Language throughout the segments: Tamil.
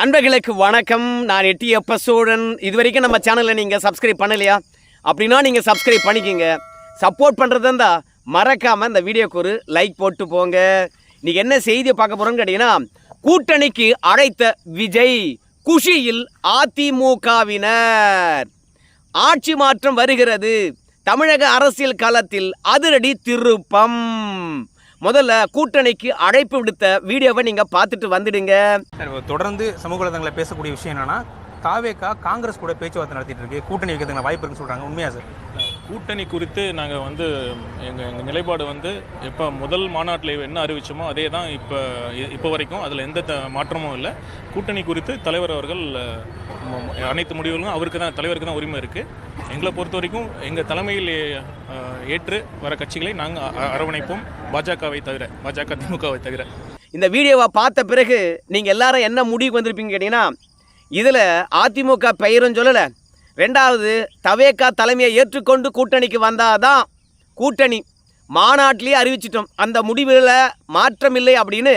நண்பர்களுக்கு வணக்கம். நான் எட்டி எப்ப சோழன்? இது வரைக்கும் நம்ம சேனலை நீங்கள் சப்ஸ்கிரைப் பண்ணலையா? அப்படின்னா நீங்கள் சப்ஸ்கிரைப் பண்ணிக்கோங்க. சப்போர்ட் பண்ணுறது இருந்தால் மறக்காமல் இந்த வீடியோக்கு ஒரு லைக் போட்டு போங்க. இன்றைக்கி என்ன செய்தியை பார்க்க போகிறோம்னு கேட்டிங்கன்னா கூட்டணிக்கு அழைத்த விஜய் குஷியில் அதிமுகவினர். ஆட்சி மாற்றம் வருகிறது. தமிழக அரசியல் களத்தில் அதிரடி திருப்பம். முதல்ல கூட்டணிக்கு அழைப்பு விடுத்த வீடியோவை நீங்கள் பார்த்துட்டு வந்துடுங்க. தொடர்ந்து சமூக வலைதளங்களில் பேசக்கூடிய விஷயம் என்னன்னா தாவேக்கா காங்கிரஸ் கூட பேச்சுவார்த்தை நடத்திட்டு இருக்கு. கூட்டணி வைக்கிறதுக்கு வாய்ப்பு இருக்குன்னு சொல்றாங்க. உண்மையா சார்? கூட்டணி குறித்து நாங்கள் வந்து எங்கள் எங்கள் நிலைப்பாடு வந்து இப்போ முதல் மாநாட்டில் என்ன அறிவிச்சோமோ அதே தான் இப்போ இப்போ வரைக்கும் அதில் எந்த த- மாற்றமும் இல்லை. கூட்டணி குறித்து தலைவர் அவர்கள் அனைத்து முடிவுகளும் அவருக்கு தான் தலைவருக்கு தான் உரிமை இருக்குது எங்களை பொறுத்த வரைக்கும் எங்கள் தலைமையில் ஏற்று வர கட்சிகளை நாங்கள் அரவணைப்போம். பாஜகவை தவிர பாஜக திமுகவை தவிர. இந்த வீடியோவை பார்த்த பிறகு நீங்கள் எல்லாரும் என்ன முடிவுக்கு வந்திருப்பீங்க கேட்டிங்கன்னா இதில் அதிமுக பெயரும் சொல்லலை. ரெண்டாவது தவேக்கா தலைமையை ஏற்றுக்கொண்டு கூட்டணிக்கு வந்தால் தான் கூட்டணி. மாநாட்டிலேயே அறிவிச்சிட்டோம். அந்த முடிவில் மாற்றம் இல்லை அப்படின்னு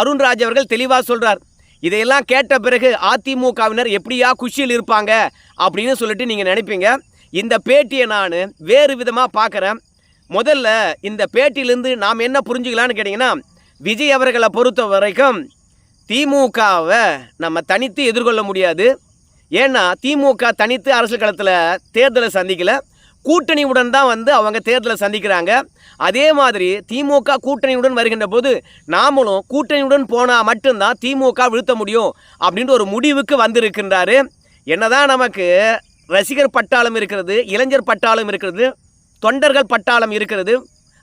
அருண்ராஜ் அவர்கள் தெளிவாக சொல்கிறார் இதையெல்லாம் கேட்ட பிறகு அதிமுகவினர் எப்படியா குஷியில் இருப்பாங்க அப்படின்னு சொல்லிட்டு நீங்கள் நினைப்பீங்க. இந்த பேட்டியை நான் வேறு விதமாக பார்க்குறேன் முதல்ல இந்த பேட்டியிலேருந்து நாம் என்ன புரிஞ்சுக்கலான்னு கேட்டிங்கன்னா விஜய் அவர்களை பொறுத்த வரைக்கும் திமுகவை நம்ம தனித்து எதிர்கொள்ள முடியாது. ஏன்னா திமுக தனித்து அரசியல் களத்தில் தேர்தலை சந்திக்கல. கூட்டணியுடன் தான் வந்து அவங்க தேர்தலை சந்திக்கிறாங்க. அதே மாதிரி திமுக கூட்டணியுடன் வருகின்ற போது நாமளும் கூட்டணியுடன் போனால் மட்டும்தான் திமுக வீழ்த்த முடியும் அப்படின்ற ஒரு முடிவுக்கு வந்திருக்கின்றாரு. என்னதான் நமக்கு ரசிகர் பட்டாளம் இருக்கிறது இளைஞர் பட்டாளம் இருக்கிறது தொண்டர்கள் பட்டாளம் இருக்கிறது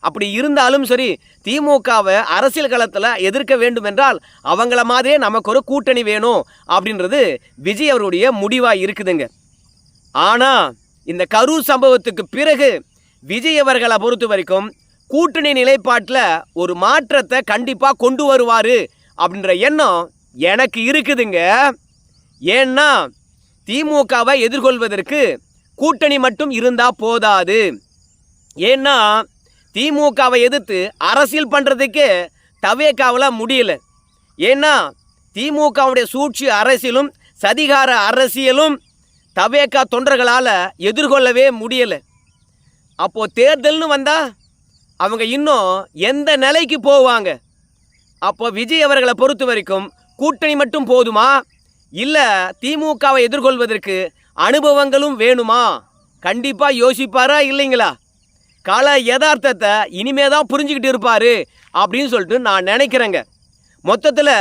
அப்படி இருந்தாலும் சரி திமுகவை அரசியல் களத்தில் எதிர்க்க வேண்டும் என்றால் அவங்கள மாதிரியே நமக்கு ஒரு கூட்டணி வேணும் அப்படின்றது விஜய் அவருடைய முடிவாக இருக்குதுங்க. ஆனால் இந்த கரூர் சம்பவத்துக்கு பிறகு விஜய் அவர்களை பொறுத்த வரைக்கும் கூட்டணி நிலைப்பாட்டில் ஒரு மாற்றத்தை கண்டிப்பாக கொண்டு வருவார் அப்படின்ற எண்ணம் எனக்கு இருக்குதுங்க. ஏன்னா திமுகவை எதிர்கொள்வதற்கு கூட்டணி மட்டும் இருந்தால் போதாது. ஏன்னா திமுகவை எதிர்த்து அரசியல் பண்ணுறதுக்கே தவேக்காவில் முடியல. ஏன்னா திமுகவுடைய சூழ்ச்சி அரசியலும் சதிகார அரசியலும் தவேக்கா தொண்டர்களால் எதிர்கொள்ளவே முடியலை. அப்போது தேர்தல்னு வந்தால் அவங்க இன்னும் எந்த நிலைக்கு போவாங்க? அப்போ விஜய் அவர்களை பொறுத்த வரைக்கும் கூட்டணி மட்டும் போதுமா? இல்லை திமுகவை எதிர்கொள்வதற்கு அனுபவங்களும் வேணுமா? கண்டிப்பாக யோசிப்பாரா இல்லைங்களா? கால யதார்த்தத்தை இனிமே தான் புரிஞ்சுக்கிட்டு இருப்பாரு அப்படின்னு சொல்லிட்டு நான் நினைக்கிறேங்க. மொத்தத்தில்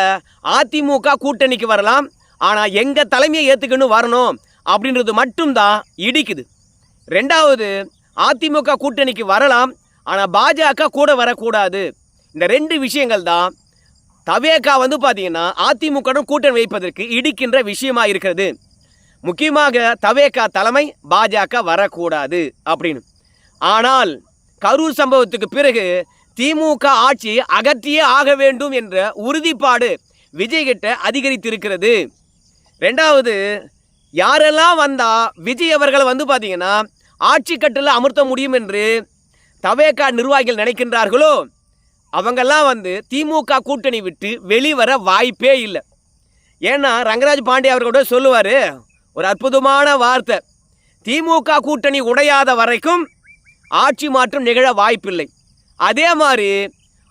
அதிமுக கூட்டணிக்கு வரலாம் ஆனால் எங்கள் தலைமையை ஏற்றுக்கணும் வரணும் அப்படின்றது மட்டும்தான் இடிக்குது. ரெண்டாவது அதிமுக கூட்டணிக்கு வரலாம் ஆனால் பாஜக கூட வரக்கூடாது. இந்த ரெண்டு விஷயங்கள் தான் தவேகா வந்து பார்த்தீங்கன்னா அதிமுகவுடன் கூட்டணி வைப்பதற்கு இடிக்கின்ற விஷயமா இருக்கிறது. முக்கியமாக தவேகா தலைமை பாஜக வரக்கூடாது அப்படின்னு. ஆனால் கரூர் சம்பவத்துக்கு பிறகு திமுக ஆட்சி அகற்றியே ஆக வேண்டும் என்ற உறுதிப்பாடு விஜய்கிட்ட அதிகரித்திருக்கிறது. ரெண்டாவது யாரெல்லாம் வந்தால் விஜய் அவர்கள் வந்து பார்த்தீங்கன்னா ஆட்சி கட்டில் அமர்த்த முடியும் என்று தவேகா நிர்வாகிகள் நினைக்கின்றார்களோ? அவங்கெல்லாம் வந்து திமுக கூட்டணி விட்டு வெளிவர வாய்ப்பே இல்லை. ஏன்னா ரங்கராஜ் பாண்டே அவர்களோட சொல்லுவார் ஒரு அற்புதமான வார்த்தை திமுக கூட்டணி உடையாத வரைக்கும் ஆட்சி மாற்றம் நிகழ வாய்ப்பில்லை. அதே மாதிரி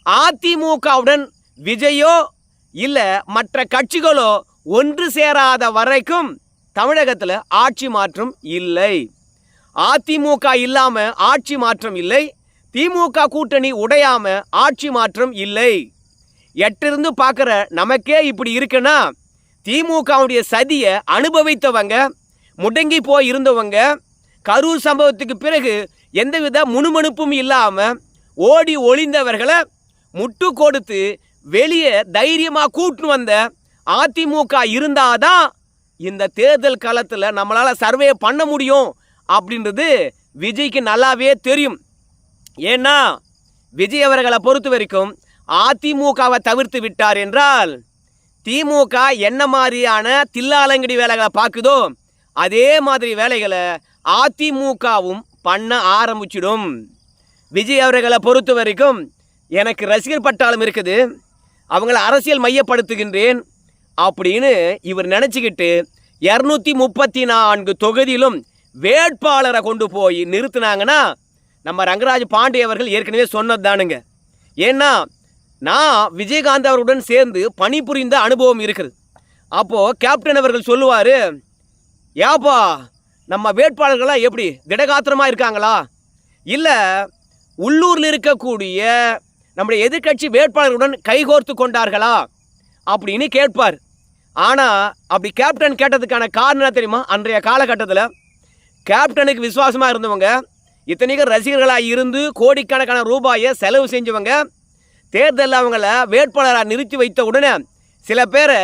அதிமுகவுடன் விஜயோ இல்லை மற்ற கட்சிகளோ ஒன்று சேராத வரைக்கும் தமிழகத்தில் ஆட்சி மாற்றம் இல்லை. அதிமுக இல்லாமல் ஆட்சி மாற்றம் இல்லை. திமுக கூட்டணி உடையாம ஆட்சி மாற்றம் இல்லை. எட்டிருந்து பார்க்குற நமக்கே இப்படி இருக்குன்னா திமுகவுடைய சதியை அனுபவித்தவங்க முடங்கி போய் இருந்தவங்க கரூர் சம்பவத்துக்கு பிறகு எந்தவித முணுமுணுப்பும் இல்லாமல் ஓடி ஒளிந்தவர்களை முட்டு கொடுத்து வெளியே தைரியமாக கூட்டின்னு வந்த அதிமுக இருந்தாதான் இந்த தேர்தல் காலத்தில் நம்மளால் சர்வே பண்ண முடியும் அப்படின்றது விஜய்க்கு நல்லாவே தெரியும். ஏன்னா விஜய் அவர்களை பொறுத்த வரைக்கும் அதிமுகவை தவிர்த்து விட்டார் என்றால் திமுக என்ன மாதிரியான தில்லாலங்கடி வேலைகளை பார்க்குதோ அதே மாதிரி வேலைகளை அதிமுகவும் பண்ண ஆரம்பிச்சிடும். விஜய் அவர்களை பொறுத்த வரைக்கும் எனக்கு ரசிகர் பட்டாளம் இருக்குது. அவங்கள அரசியல் மையப்படுத்துகின்றேன் அப்படின்னு இவர் நினச்சிக்கிட்டு இரநூத்தி முப்பத்தி நான்கு தொகுதியிலும் வேட்பாளரை கொண்டு போய் நிறுத்தினாங்கன்னா நம்ம ரங்கராஜ் பாண்டே அவர்கள் ஏற்கனவே சொன்னது தானுங்க. ஏன்னா நான் விஜயகாந்த் அவருடன் சேர்ந்து பணிபுரிந்த அனுபவம் இருக்குது. அப்போது கேப்டன் அவர்கள் சொல்லுவார் ஏப்பா நம்ம வேட்பாளர்களாக எப்படி? திடகாத்திரமாக இருக்காங்களா? இல்லை உள்ளூரில் இருக்கக்கூடிய நம்முடைய எதிர்க்கட்சி வேட்பாளர்களுடன் கைகோர்த்து கொண்டார்களா? அப்படின்னு கேட்பார். ஆனால் அப்படி கேப்டன் கேட்டதுக்கான காரணம் என்ன தெரியுமா? அன்றைய காலகட்டத்தில் கேப்டனுக்கு விசுவாசமாக இருந்தவங்க இத்தனைக்கும் ரசிகர்களாக இருந்து கோடிக்கணக்கான ரூபாயை செலவு செஞ்சவங்க தேர்தலில் அவங்கள வேட்பாளராக நிறுத்தி வைத்த உடனே சில பேரை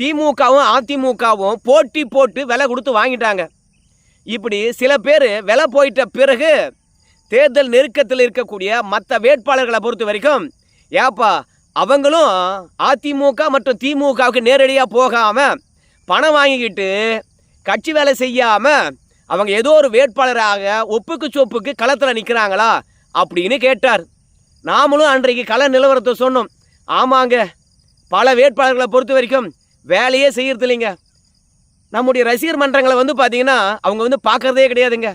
திமுகவும் அதிமுகவும் போட்டி போட்டு விலை கொடுத்து வாங்கிட்டாங்க. இப்படி சில பேர் விலை போயிட்ட பிறகு தேர்தல் நெருக்கத்தில் இருக்கக்கூடிய மற்ற வேட்பாளர்களை பொறுத்த வரைக்கும் ஏப்பா அவங்களும் அதிமுக மற்றும் திமுகவுக்கு நேரடியாக போகாமல் பணம் வாங்கிக்கிட்டு கட்சி வேலை செய்யாமல் அவங்க ஏதோ ஒரு வேட்பாளராக ஒப்புக்கு சொப்புக்கு களத்தில் நிற்கிறாங்களா அப்படின்னு கேட்டார். நாமளும் அன்றைக்கு கள நிலவரத்தை சொன்னோம். ஆமாங்க பல வேட்பாளர்களை பொறுத்த வரைக்கும் வேலையே செய்யறது இல்லைங்க நம்முடைய ரசிகர் மன்றங்களை வந்து பார்த்தீங்கன்னா அவங்க வந்து பார்க்கறதே கிடையாதுங்க.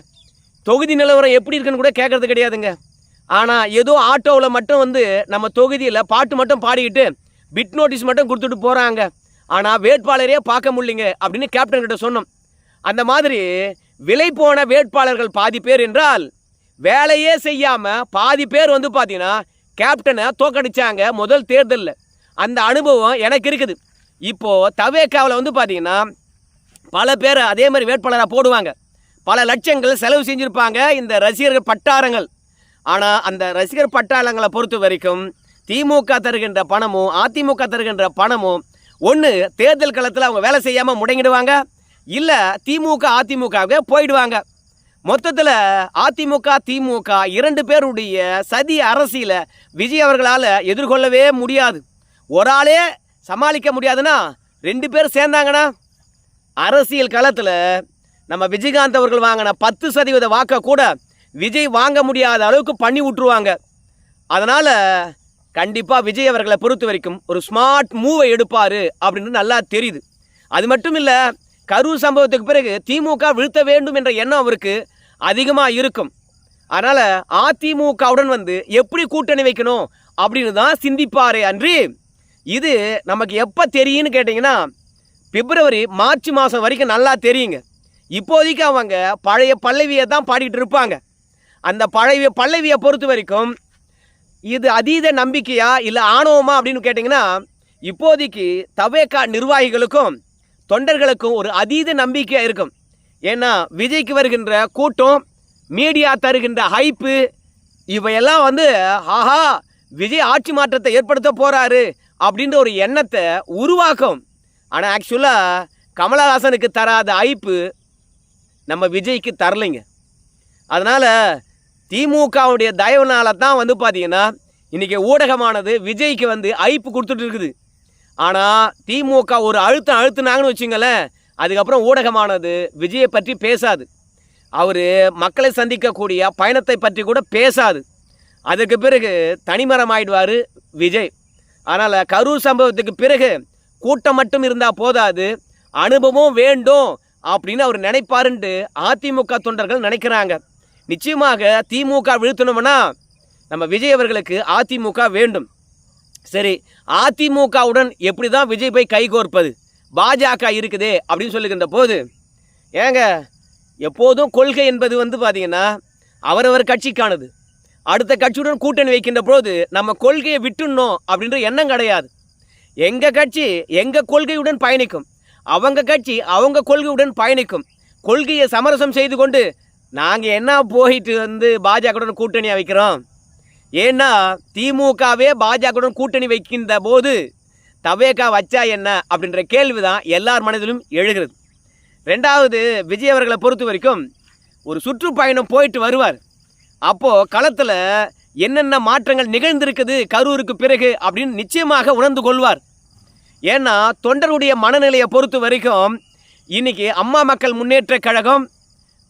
தொகுதி நிலவரம் எப்படி இருக்குன்னு கூட கேட்கறது கிடையாதுங்க. ஆனால் ஏதோ ஆட்டோவில் மட்டும் வந்து நம்ம தொகுதியில் பாட்டு மட்டும் பாடிக்கிட்டு பிட் நோட்டீஸ் மட்டும் கொடுத்துட்டு போகிறாங்க ஆனால் வேட்பாளரே பார்க்க முடியலைங்க அப்படின்னு கேப்டன் கிட்ட சொன்னோம். அந்த மாதிரி விலை போன வேட்பாளர்கள் பாதி பேர் என்றால் வேலையே செய்யாமல் பாதி பேர் வந்து பார்த்தீங்கன்னா கேப்டனை தோக்கடிச்சாங்க முதல் தேர்தலில். அந்த அனுபவம் எனக்கு இருக்குது. இப்போது தவேக்காவில் வந்து பார்த்தீங்கன்னா பல பேர் அதே மாதிரி வேட்பாளராக போடுவாங்க. பல லட்சங்கள் செலவு செஞ்சுருப்பாங்க இந்த ரசிகர்கள் பட்டாரங்கள் ஆனால் அந்த ரசிகர் பட்டாளங்களை பொறுத்த வரைக்கும் திமுக தருகின்ற பணமும் அதிமுக தருகின்ற பணமும் ஒன்று தேர்தல் களத்தில் அவங்க வேலை செய்யாமல் முடங்கிடுவாங்க. இல்லை திமுக அதிமுகவுக்கு போயிடுவாங்க. மொத்தத்தில் அதிமுக திமுக இரண்டு பேருடைய சதி அரசியலை விஜய் அவர்களால் எதிர்கொள்ளவே முடியாது. ஒரு ஆளே சமாளிக்க முடியாதுன்னா ரெண்டு பேர் சேர்ந்தாங்கன்னா அரசியல் களத்தில் நம்ம விஜயகாந்த் அவர்கள் வாங்கின பத்து சதவீத வாக்கை கூட விஜய் வாங்க முடியாத அளவுக்கு பண்ணி விட்டுருவாங்க. அதனால் கண்டிப்பாக விஜய் அவர்களை பொறுத்த வரைக்கும் ஒரு ஸ்மார்ட் மூவை எடுப்பார் அப்படின்னு நல்லா தெரியுது. அது மட்டும் இல்லை கரூர் சம்பவத்துக்கு பிறகு திமுக வீழ்த்த வேண்டும் என்ற எண்ணம் அவருக்கு அதிகமாக இருக்கும். அதனால் அதிமுகவுடன் வந்து எப்படி கூட்டணி வைக்கணும் அப்படின்னு தான் சிந்திப்பாரே அன்றி இது நமக்கு எப்போ தெரியும்னு கேட்டிங்கன்னா பிப்ரவரி மார்ச் மாதம் வரைக்கும் நல்லா தெரியுங்க. இப்போதைக்கு அவங்க பழைய பல்லவியை தான் பாடிக்கிட்டு இருப்பாங்க. அந்த பழைய பல்லவியை பொறுத்த வரைக்கும் இது அதீத நம்பிக்கையா இல்லை ஆணவமா அப்படின்னு கேட்டிங்கன்னா இப்போதைக்கு தவேக்கா நிர்வாகிகளுக்கும் தொண்டர்களுக்கும் ஒரு அதீத நம்பிக்கையாக இருக்கும். ஏன்னா விஜய்க்கு வருகின்ற கூட்டம் மீடியா தருகின்ற ஹைப்பு இவையெல்லாம் வந்து ஆஹா விஜய் ஆட்சி மாற்றத்தை ஏற்படுத்த போகிறாரு அப்படின்ற ஒரு எண்ணத்தை உருவாக்கும். ஆனால் ஆக்சுவலாக கமலஹாசனுக்கு தராத ஐப்பு நம்ம விஜய்க்கு தரலைங்க. அதனால் திமுகவுடைய தயவுனால தான் வந்து பார்த்தீங்கன்னா இன்றைக்கி ஊடகமானது விஜய்க்கு வந்து ஐப்பு கொடுத்துட்டு இருக்குது. ஆனால் திமுக ஒரு அழுத்தம் அழுத்துனாங்கன்னு வச்சுங்களேன் அதுக்கப்புறம் ஊடகமானது விஜயை பற்றி பேசாது. அவர் மக்களை சந்திக்கக்கூடிய பயணத்தை பற்றி கூட பேசாது. அதுக்கு பிறகு தனிமரம் ஆயிடுவார் விஜய். அதனால் கரூர் சம்பவத்துக்கு பிறகு கூட்டம் மட்டும் இருந்தால் போதாது. அனுபவம் வேண்டும் அப்படின்னு அவர் நினைப்பாருன்ட்டு அதிமுக தொண்டர்கள் நினைக்கிறாங்க. நிச்சயமாக திமுக வீழ்த்தணும்னா நம்ம விஜய் அவர்களுக்கு அதிமுக வேண்டும். சரி அதிமுகவுடன் எப்படி தான் விஜய் போய் கைகோர்ப்பது பாஜக இருக்குதே அப்படின்னு சொல்லுகின்ற போது ஏங்க எப்போதும் கொள்கை என்பது வந்து பார்த்திங்கன்னா அவரவர் கட்சிக்கானது. அடுத்த கட்சியுடன் கூட்டணி வைக்கின்ற போது நம்ம கொள்கையை விட்டுடணும் அப்படின்ற எண்ணம் கிடையாது. எங்கள் கட்சி எங்கள் கொள்கையுடன் பயணிக்கும்? அவங்க கட்சி அவங்க கொள்கையுடன் பயணிக்கும். கொள்கையை சமரசம் செய்து கொண்டு நாங்கள் என்ன போயிட்டு வந்து பாஜகவுடன் கூட்டணியாக வைக்கிறோம்? ஏன்னா திமுகவே பாஜகவுடன் கூட்டணி வைக்கின்ற போது தவேகா வச்சா என்ன அப்படின்ற கேள்வி தான் எல்லார் மனதிலும் எழுகிறது. ரெண்டாவது விஜய் அவர்களை பொறுத்த வரைக்கும் ஒரு சுற்றுப்பயணம் போயிட்டு வருவார். அப்போது களத்தில் என்னென்ன மாற்றங்கள் நிகழ்ந்திருக்குது கரூருக்கு பிறகு அப்படின்னு நிச்சயமாக உணர்ந்து கொள்வார். ஏன்னா தொண்டருடைய மனநிலையை பொறுத்த வரைக்கும் இன்னைக்கு அம்மா மக்கள் முன்னேற்ற கழகம்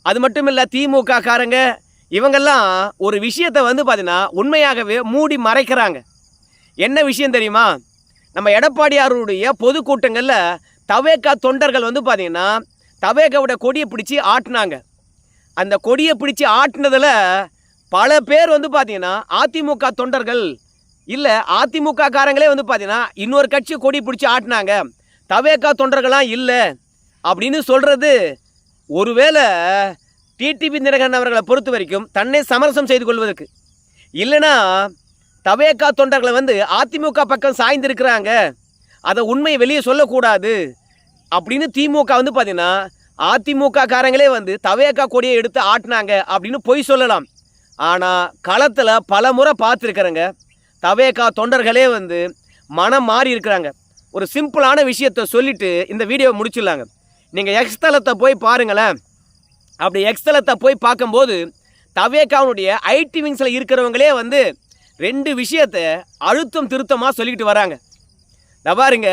அது மட்டும் இல்லை திமுக காரங்க இவங்கெல்லாம் ஒரு விஷயத்தை வந்து பார்த்தீங்கன்னா உண்மையாகவே மூடி மறைக்கிறாங்க. என்ன விஷயம் தெரியுமா? நம்ம எடப்பாடியாருடைய பொதுக்கூட்டங்களில் தவேக்கா தொண்டர்கள் வந்து பார்த்திங்கன்னா தவேகாவோட கொடியை பிடிச்சி ஆட்டினாங்க. அந்த கொடியை பிடிச்சி ஆட்டினதில் பல பேர் வந்து பார்த்தீங்கன்னா அதிமுக தொண்டர்கள் இல்லை அதிமுக காரங்களே வந்து பார்த்தீங்கன்னா இன்னொரு கட்சி கொடி பிடிச்சி ஆட்டினாங்க. தவேக்கா தொண்டர்களாம் இல்லை. அப்படின்னு சொல்கிறது ஒருவேளை டிடிவி தினகரன் அவர்களை பொறுத்த வரைக்கும் தன்னை சமரசம் செய்து கொள்வதற்கு. இல்லைனா தவேக்கா தொண்டர்களை வந்து அதிமுக பக்கம் சாய்ந்திருக்கிறாங்க. அதை உண்மையை வெளியே சொல்லக்கூடாது. அப்படின்னு திமுக வந்து பார்த்தீங்கன்னா அதிமுக காரங்களே வந்து தவேக்கா கொடியை எடுத்து ஆட்டினாங்க அப்படின்னு பொய் சொல்லலாம். ஆனால் களத்தில் பல முறை பார்த்துருக்குறேங்க. தவேக்கா தொண்டர்களே வந்து மனம் மாறி இருக்கிறாங்க. ஒரு சிம்பிளான விஷயத்தை சொல்லிவிட்டு இந்த வீடியோவை முடிச்சிடலாங்க. நீங்கள் எக்ஸ்தலத்தை போய் பாருங்களேன். அப்படி எக்ஸ்தலத்தை போய் பார்க்கும்போது தவேக்காவுடைய ஐடி விங்ஸில் இருக்கிறவங்களே வந்து ரெண்டு விஷயத்தை அழுத்தம் திருத்தமாக சொல்லிக்கிட்டு வராங்க. நான் பாருங்க.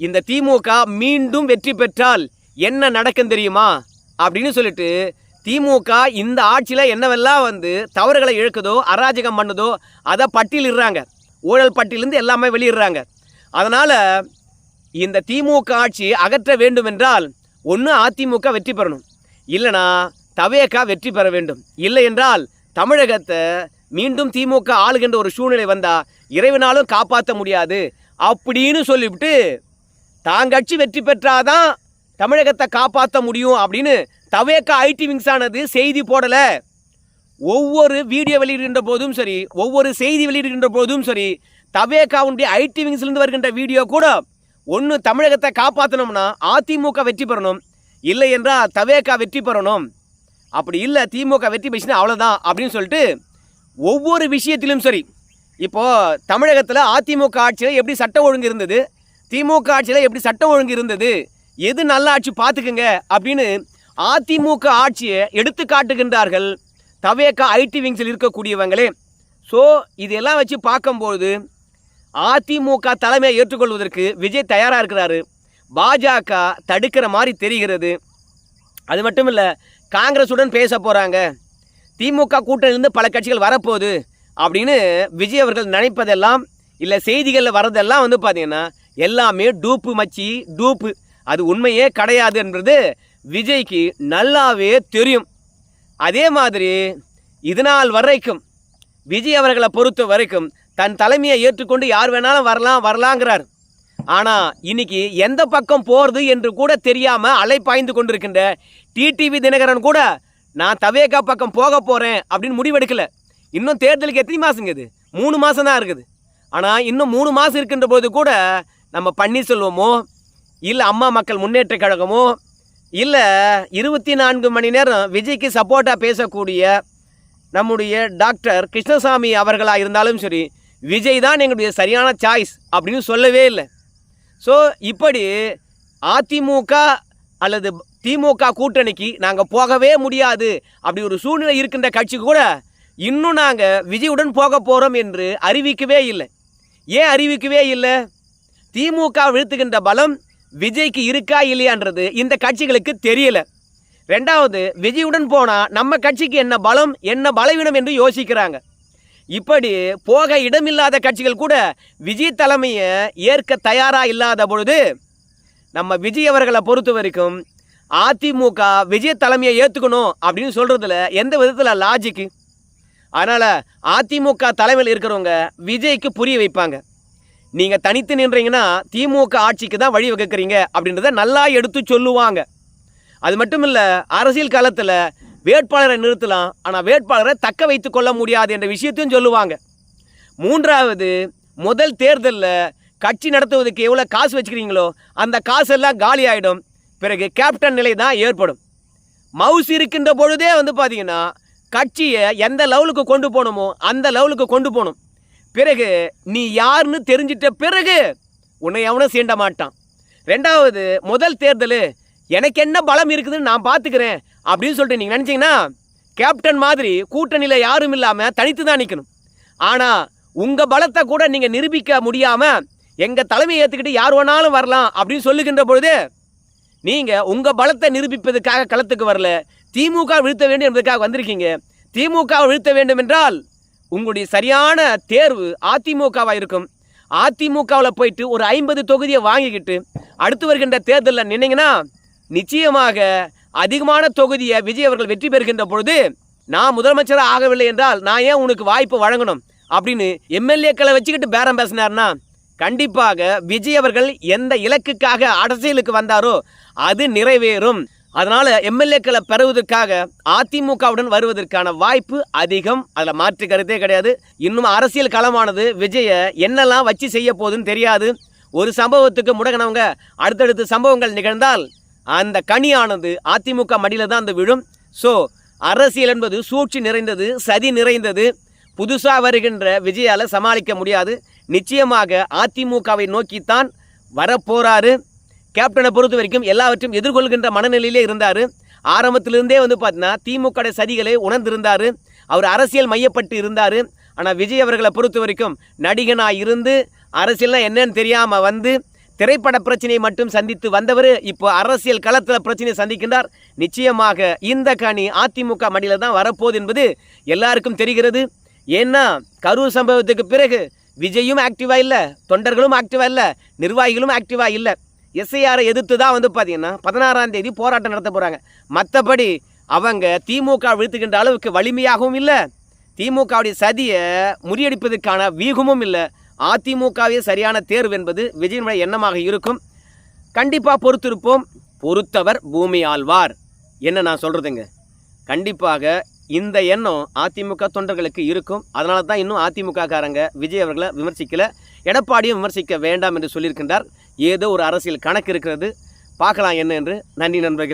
இந்த திமுக மீண்டும் வெற்றி பெற்றால் என்ன நடக்கும் தெரியுமா? அப்படின்னு சொல்லிட்டு திமுக இந்த ஆட்சியில் என்னவெல்லாம் வந்து தவறுகளை இழக்குதோ அராஜகம் பண்ணுதோ அதை பட்டியலிடுறாங்க. ஊழல் பட்டியலேருந்து எல்லாமே வெளியிடுறாங்க. அதனால் இந்த திமுக ஆட்சி அகற்ற வேண்டும் என்றால் ஒன்று அதிமுக வெற்றி பெறணும். இல்லைனா தவேகா வெற்றி பெற வேண்டும். இல்லை என்றால் தமிழகத்தை மீண்டும் திமுக ஆளுகின்ற ஒரு சூழ்நிலை வந்தால் இறைவனாலும் காப்பாற்ற முடியாது. அப்படின்னு சொல்லிவிட்டு தாங்கட்சி வெற்றி பெற்றாதான் தமிழகத்தை காப்பாற்ற முடியும் அப்படின்னு தவேக்கா ஐடி விங்ஸ் ஆனது செய்தி போடலை. ஒவ்வொரு வீடியோ வெளியிடுகின்ற போதும் சரி ஒவ்வொரு செய்தி வெளியிடுகின்ற போதும் சரி தவேக்காவுடைய ஐடி விங்ஸ்லேருந்து வருகின்ற வீடியோ கூட ஒன்று தமிழகத்தை காப்பாற்றணும்னா அதிமுக வெற்றி பெறணும். இல்லை என்றால் தவேக்கா வெற்றி பெறணும். அப்படி இல்லை திமுக வெற்றி பெற்றுனா அவ்வளோதான் அப்படின்னு சொல்லிட்டு ஒவ்வொரு விஷயத்திலும் சரி இப்போது தமிழகத்தில் அதிமுக ஆட்சியில் எப்படி சட்டம் ஒழுங்கு இருந்தது? திமுக ஆட்சியில் எப்படி சட்டம் ஒழுங்கு இருந்தது? எது நல்ல ஆட்சி பார்த்துக்குங்க அப்படின்னு அதிமுக ஆட்சியை எடுத்து காட்டுகின்றார்கள். தவேக்கா ஐடி விங்ஸில் இருக்கக்கூடியவங்களே. ஸோ இதெல்லாம் வச்சு பார்க்கும்போது அதிமுக தலைமையை ஏற்றுக்கொள்வதற்கு விஜய் தயாராக இருக்கிறாரு. பாஜக தடுக்கிற மாதிரி தெரிகிறது. அது மட்டும் இல்லை காங்கிரஸுடன் பேச போகிறாங்க திமுக கூட்டணியிலிருந்து பல கட்சிகள் வரப்போகுது அப்படின்னு விஜய் அவர்கள் நினைப்பதெல்லாம் இல்லை செய்திகளில் வர்றதெல்லாம் வந்து பார்த்தீங்கன்னா எல்லாமே டூப்பு மச்சி டூப்பு. அது உண்மையே கிடையாது என்பது விஜய்க்கு நல்லாவே தெரியும். அதே மாதிரி இதனால் வரைக்கும் விஜய் அவர்களை பொறுத்த வரைக்கும் தன் தலைமையை ஏற்றுக்கொண்டு யார் வேணாலும் வரலாம் வரலாங்கிறார். ஆனால் இன்னைக்கு எந்த பக்கம் போகிறது என்று கூட தெரியாமல் அலைப்பாய்ந்து கொண்டிருக்கின்ற டிடிவி தினகரன் கூட நான் தவேகா பக்கம் போக போகிறேன் அப்படின்னு முடிவெடுக்கல. இன்னும் தேர்தலுக்கு எத்தனை மாதங்க இது? மூணு மாதம் தான் இருக்குது. ஆனால் இன்னும் மூணு மாதம் இருக்கின்ற போது கூட நம்ம பன்னீர்செல்வமோ இல்லை அம்மா மக்கள் முன்னேற்ற கழகமோ இல்லை இருபத்தி நான்கு மணி நேரம் விஜய்க்கு சப்போர்ட்டாக பேசக்கூடிய நம்முடைய டாக்டர் கிருஷ்ணசாமி அவர்களாக இருந்தாலும் சரி விஜய் தான் எங்களுடைய சரியான சாய்ஸ் அப்படின்னு சொல்லவே இல்லை. ஸோ இப்படி அதிமுக அல்லது திமுக கூட்டணிக்கு நாங்கள் போகவே முடியாது அப்படி ஒரு சூழ்நிலை இருக்கின்ற கட்சி கூட இன்னும் நாங்கள் விஜயுடன் போக போகிறோம் என்று அறிவிக்கவே இல்லை. ஏன் அறிவிக்கவே இல்லை? திமுக வீழ்த்துகின்ற பலம் விஜய்க்கு இருக்கா இல்லையான்றது இந்த கட்சிகளுக்கு தெரியல. ரெண்டாவது விஜயுடன் போனால் நம்ம கட்சிக்கு என்ன பலம் என்ன பலவீனம் என்று யோசிக்கிறாங்க. இப்படி போக இடமில்லாத கட்சிகள் கூட விஜய் தலைமையை ஏற்க தயாராக இல்லாத பொழுது நம்ம விஜய் அவர்களை பொறுத்த வரைக்கும் அதிமுக விஜய் தலைமையை ஏற்றுக்கணும் அப்படின்னு சொல்கிறதுல எந்த விதத்தில் லாஜிக்கு அதனால் அதிமுக தலைமையில் இருக்கிறவங்க விஜய்க்கு புரிய வைப்பாங்க. நீங்கள் தனித்து நின்றீங்கன்னா திமுக ஆட்சிக்கு தான் வழி வகுக்கிறீங்க அப்படின்றத நல்லா எடுத்து சொல்லுவாங்க. அது மட்டும் இல்லை அரசியல் காலத்தில் வேட்பாளரை நிறுத்தலாம் ஆனால் வேட்பாளரை தக்க வைத்து கொள்ள முடியாது என்ற விஷயத்தையும் சொல்லுவாங்க. மூன்றாவது முதல் தேர்தலில் கட்சி நடத்துவதற்கு எவ்வளோ காசு வச்சுக்கிறீங்களோ அந்த காசெல்லாம் காலி ஆகிடும் பிறகு கேப்டன் நிலை தான் ஏற்படும். மவுஸ் இருக்கின்ற பொழுதே வந்து பார்த்தீங்கன்னா கட்சியை எந்த லெவலுக்கு கொண்டு போகணுமோ அந்த லெவலுக்கு கொண்டு போகணும். பிறகு நீ யாருன்னு தெரிஞ்சிட்ட பிறகு உன்னை எவனும் சீண்ட மாட்டான். ரெண்டாவது முதல் தேர்தல் எனக்கு என்ன பலம் இருக்குதுன்னு நான் பார்த்துக்கிறேன் அப்படின்னு சொல்லிட்டு நீங்கள் நினச்சிங்கன்னா கேப்டன் மாதிரி கூட்டணியில் யாரும் இல்லாமல் தனித்து தான் நிற்கணும் ஆனால் உங்கள் பலத்தை கூட நீங்கள் நிரூபிக்க முடியாமல் எங்கள் தலைமையை ஏற்றுக்கிட்டு யார் வேணாலும் வரலாம் அப்படின்னு சொல்லுகின்ற பொழுது நீங்கள் உங்கள் பலத்தை நிரூபிப்பதற்காக களத்துக்கு வரல திமுக வீழ்த்த வேண்டும் என்பதற்காக வந்திருக்கீங்க. திமுக வீழ்த்த வேண்டும் என்றால் உங்களுடைய சரியான தேர்வு அதிமுகவாக இருக்கும். அதிமுகவில் போயிட்டு ஒரு ஐம்பது தொகுதியை வாங்கிக்கிட்டு அடுத்து வருகின்ற தேர்தலில் நின்னீங்கன்னா நிச்சயமாக அதிகமான தொகுதியை விஜய் அவர்கள் வெற்றி பெறுகின்ற பொழுது நான் முதலமைச்சராக ஆகவில்லை என்றால் நான் ஏன் உனக்கு வாய்ப்பு வழங்கணும்? அப்படின்னு எம்எல்ஏக்களை வச்சுக்கிட்டு பேரம் பேசினார்னா கண்டிப்பாக விஜய் அவர்கள் எந்த இலக்குக்காக அரசியலுக்கு வந்தாரோ அது நிறைவேறும். அதனால் எம்எல்ஏக்களை பெறுவதற்காக அதிமுகவுடன் வருவதற்கான வாய்ப்பு அதிகம். அதில் மாற்று கருத்தே கிடையாது. இன்னும் அரசியல் களமானது விஜயை என்னெல்லாம் வச்சு செய்ய போகுதுன்னு தெரியாது. ஒரு சம்பவத்துக்கு முடங்கினவங்க அடுத்தடுத்து சம்பவங்கள் நிகழ்ந்தால் அந்த கனியானது அதிமுக மடியில் தான் அந்த விழும். ஸோ அரசியல் என்பது சூழ்ச்சி நிறைந்தது சதி நிறைந்தது. புதுசாக வருகின்ற விஜயால் சமாளிக்க முடியாது. நிச்சயமாக அதிமுகவை நோக்கித்தான் வரப்போறாரு. கேப்டனை பொறுத்த வரைக்கும் எல்லாவற்றையும் எதிர்கொள்கின்ற மனநிலையிலே இருந்தார். ஆரம்பத்திலிருந்தே வந்து பார்த்தீங்கன்னா திமுக சதிகளை உணர்ந்திருந்தார். அவர் அரசியல் மையப்பட்டு இருந்தார். ஆனால் விஜய் அவர்களை பொறுத்த வரைக்கும் நடிகனாக இருந்து அரசியல்னால் என்னன்னு தெரியாமல் வந்து திரைப்பட பிரச்சனையை மட்டும் சந்தித்து வந்தவர் இப்போ அரசியல் களத்தில் பிரச்சனையை சந்திக்கின்றார். நிச்சயமாக இந்த கணி அதிமுக மடியில் தான் வரப்போகுது என்பது எல்லாருக்கும் தெரிகிறது. ஏன்னா கரூர் சம்பவத்துக்கு பிறகு விஜயும் ஆக்டிவாக இல்லை தொண்டர்களும் ஆக்டிவாக இல்லை நிர்வாகிகளும் ஆக்டிவாக இல்லை. எஸ்ஐஆரை எதிர்த்து தான் வந்து பார்த்தீங்கன்னா பதினாறாம் தேதி போராட்டம் நடத்த போகிறாங்க மற்றபடி அவங்க திமுக விழுத்துக்கின்ற அளவுக்கு வலிமையாகவும் இல்லை. திமுகவுடைய சதியை முறியடிப்பதற்கான வீகமும் இல்லை. அதிமுகவே சரியான தேர்வு என்பது விஜயனுடைய எண்ணமாக இருக்கும். கண்டிப்பாக பொறுத்திருப்போம். பொறுத்தவர் பூமி ஆழ்வார். என்ன நான் சொல்கிறதுங்க கண்டிப்பாக இந்த எண்ணம் அதிமுக தொண்டர்களுக்கு இருக்கும். அதனால தான் இன்னும் அதிமுக காரங்க விஜய் அவர்களை விமர்சிக்கல. எடப்பாடியும் விமர்சிக்க வேண்டாம் என்று சொல்லியிருக்கின்றார். ஏதோ ஒரு அரசியல் கணக்கு இருக்கிறது. பார்க்கலாம் என்ன என்று. நன்றி நண்பர்கள்.